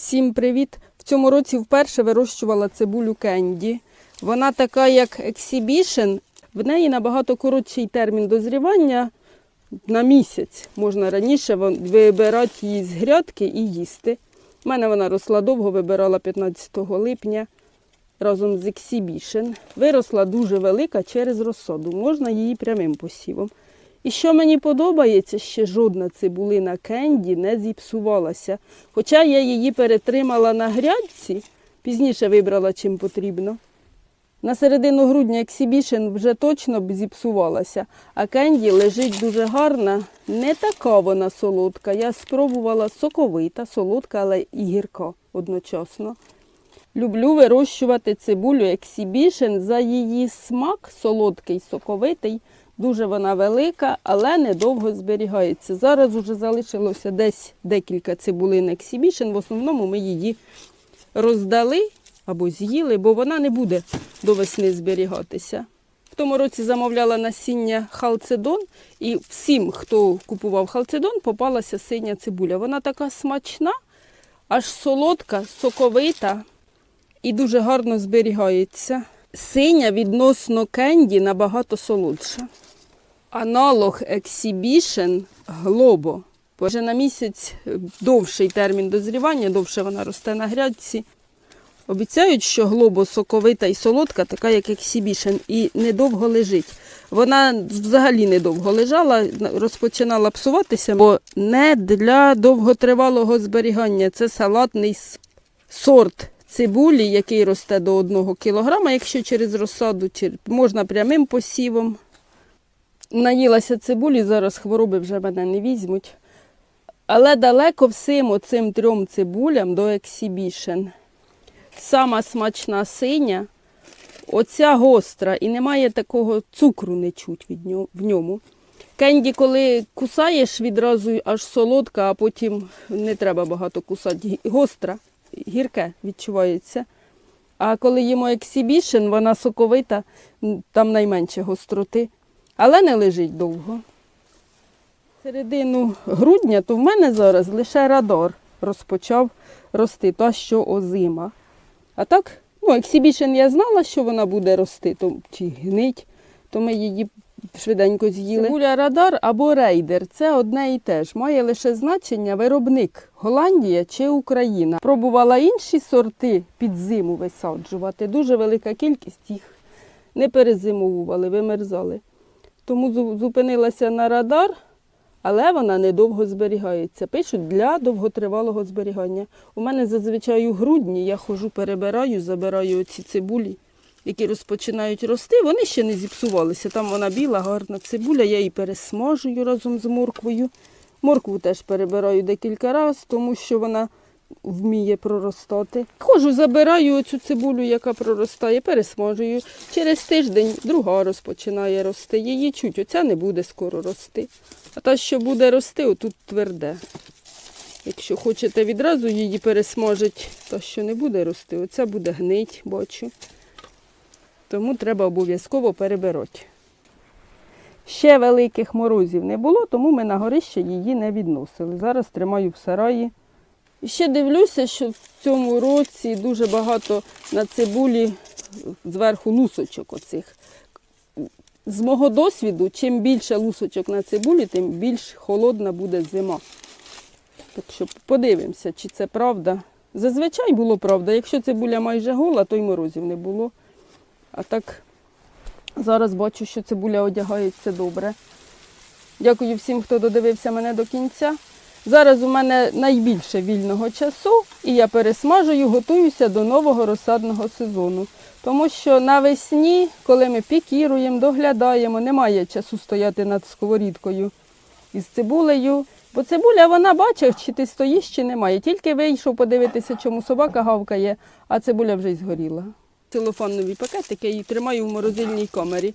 Всім привіт! В цьому році вперше вирощувала цибулю кенді. Вона така, як ексібішн. В неї набагато коротший термін дозрівання на місяць. Можна раніше вибирати її з грядки і їсти. У мене вона росла довго, вибирала 15 липня разом з ексібішн. Виросла дуже велика через розсаду. Можна її прямим посівом. І що мені подобається, ще жодна цибулина кенді не зіпсувалася. Хоча я її перетримала на грядці, пізніше вибрала чим потрібно. На середину грудня ексібішн вже точно б зіпсувалася, а кенді лежить дуже гарна, не така вона солодка. Я спробувала соковита, солодка, але і гірка одночасно. Люблю вирощувати цибулю ексібішн за її смак, солодкий, соковитий. Дуже вона велика, але недовго зберігається. Зараз вже залишилося десь декілька цибулин ексібішн. В основному ми її роздали або з'їли, бо вона не буде до весни зберігатися. В тому році замовляла насіння халцедон, і всім, хто купував халцедон, попалася синя цибуля. Вона така смачна, аж солодка, соковита і дуже гарно зберігається. Синя відносно кенді набагато солодша. Аналог Exhibition Globo. Вже на місяць довший термін дозрівання, довше вона росте на грядці. Обіцяють, що глобо соковита і солодка, така як Exhibition, і недовго лежить. Вона взагалі недовго лежала, розпочинала псуватися, бо не для довготривалого зберігання. Це салатний сорт цибулі, який росте до 1 кг, якщо через розсаду, можна прямим посівом. Наїлася цибулі, зараз хвороби вже мене не візьмуть. Але далеко всім оцим трьом цибулям до ексібішн. Сама смачна синя, оця гостра, і немає такого цукру не чуть від ньо- в ньому. Кенді, коли кусаєш, відразу аж солодка, а потім не треба багато кусати. Гостра, гірке відчувається. А коли їмо ексібішн, вона соковита, там найменше гостроти, але не лежить довго. Середину грудня, то в мене зараз лише радар розпочав рости, та що озима. А так, ну, ексібішн я знала, що вона буде рости, то, чи гнить, то ми її швиденько з'їли. Цибуля радар або рейдер це одне і те ж. Має лише значення виробник Голландія чи Україна. Пробувала інші сорти під зиму висаджувати. Дуже велика кількість їх не перезимовували, вимерзали. Тому зупинилася на радар, але вона недовго зберігається. Пишуть для довготривалого зберігання. У мене зазвичай у грудні я хожу, перебираю, забираю ці цибулі, які розпочинають рости. Вони ще не зіпсувалися. Там вона біла, гарна цибуля, я її пересмажую разом з морквою. Моркву теж перебираю декілька разів, тому що вона вміє проростати. Хожу, забираю оцю цибулю, яка проростає, пересмажую. Через тиждень друга розпочинає рости. Її чуть, оця не буде скоро рости. А та, що буде рости, отут тверде. Якщо хочете відразу її пересмажити, та що не буде рости, оця буде гнить, бачу. Тому треба обов'язково перебирати. Ще великих морозів не було, тому ми на горище її не відносили. Зараз тримаю в сараї. І ще дивлюся, що в цьому році дуже багато на цибулі зверху лусочок оцих. З мого досвіду, чим більше лусочок на цибулі, тим більш холодна буде зима. Так що подивимося, чи це правда. Зазвичай було правда. Якщо цибуля майже гола, то й морозів не було. А так зараз бачу, що цибуля одягається добре. Дякую всім, хто додивився мене до кінця. Зараз у мене найбільше вільного часу, і я пересмажую, готуюся до нового розсадного сезону. Тому що навесні, коли ми пікіруємо, доглядаємо, немає часу стояти над сковорідкою із цибулею. Бо цибуля вона бачить, чи ти стоїш, чи немає. Тільки вийшов подивитися, чому собака гавкає, а цибуля вже й згоріла. Целофанові пакетики і тримаю в морозильній камері.